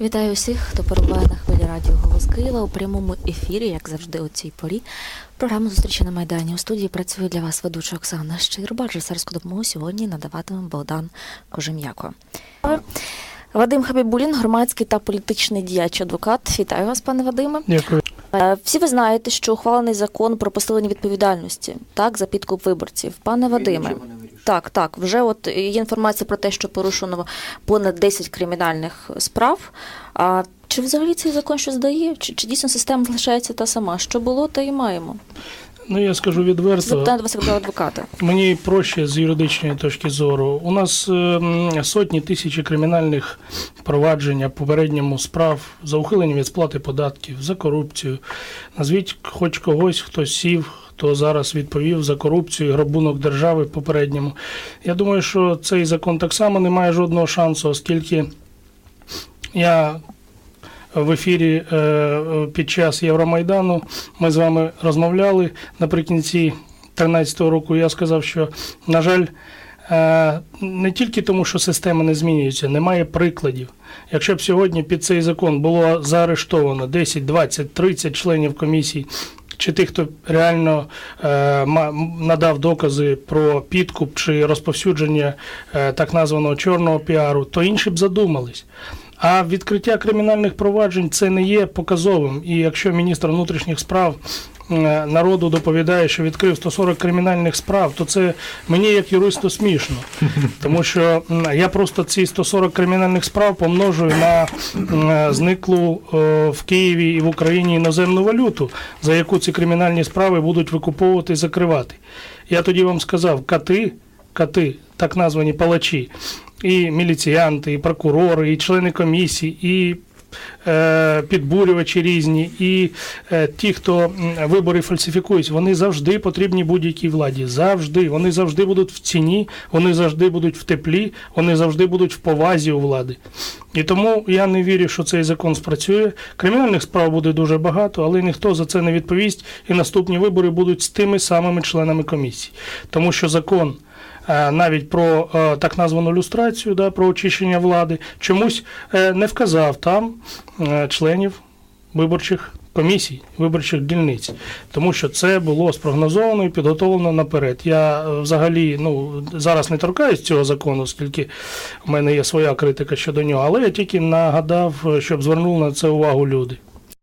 Вітаю усіх, хто перебуває на хвилі радіо Голос Києва у прямому ефірі, як завжди, у цій порі. Програма зустрічі на Майдані. У студії працює для вас ведуча Оксана Щирба. Режисерську допомогу сьогодні надаватиме Богдан Кожем'яко. Вадим Хабібулін, громадський та політичний діяч адвокат. Вітаю вас, пане Вадиме. Дякую. Е, Всі ви знаєте, що ухвалений закон про посилення відповідальності так за підкуп виборців. Пане Вадиме, так, так, вже от є інформація про те, що порушено понад 10 кримінальних справ. А чи взагалі цей закон щось дає? Чи, чи дійсно система залишається та сама? Що було, то і маємо. Ну я скажу відверто. Запитання до вас як до адвоката. Мені проще з юридичної точки зору. У нас ем, сотні тисячі кримінальних проваджень попередньому справ за ухилення від сплати податків, за корупцію. Назвіть хоч когось, хто сів, хто зараз відповів за корупцію і грабунок держави в попередньому. Я думаю, що цей закон так само не має жодного шансу, оскільки я в ефірі е, під час Євромайдану ми з вами розмовляли наприкінці 2013 року. Я сказав, що, на жаль, е, не тільки тому, що система не змінюється, немає прикладів. Якщо б сьогодні під цей закон було заарештовано 10, 20, 30 членів комісії, чи тих, хто реально е, надав докази про підкуп чи розповсюдження е, так названого чорного піару, то інші б задумались. А відкриття кримінальних проваджень це не є показовим. І якщо міністр внутрішніх справ е, народу доповідає, що відкрив 140 кримінальних справ, то це мені як юристу смішно. Тому що я просто ці 140 кримінальних справ помножую на е, зниклу е, в Києві і в Україні іноземну валюту, за яку ці кримінальні справи будуть викуповувати і закривати. Я тоді вам сказав, кати, кати, так названі палачі, і міліціянти, і прокурори, і члени комісій, і е, підбурювачі різні, і е, ті, хто вибори фальсифікують, вони завжди потрібні будь-якій владі. Завжди. Вони завжди будуть в ціні, вони завжди будуть в теплі, вони завжди будуть в повазі у влади. І тому я не вірю, що цей закон спрацює. Кримінальних справ буде дуже багато, але ніхто за це не відповість. І наступні вибори будуть з тими самими членами комісії. Тому що закон навіть про е, так названу люстрацію, да, про очищення влади, чомусь е, не вказав там е, членів виборчих комісій, виборчих дільниць, тому що це було спрогнозовано і підготовлено наперед. Я е, взагалі ну, зараз не торкаюсь цього закону, оскільки в мене є своя критика щодо нього, але я тільки нагадав, е, щоб звернули на це увагу люди.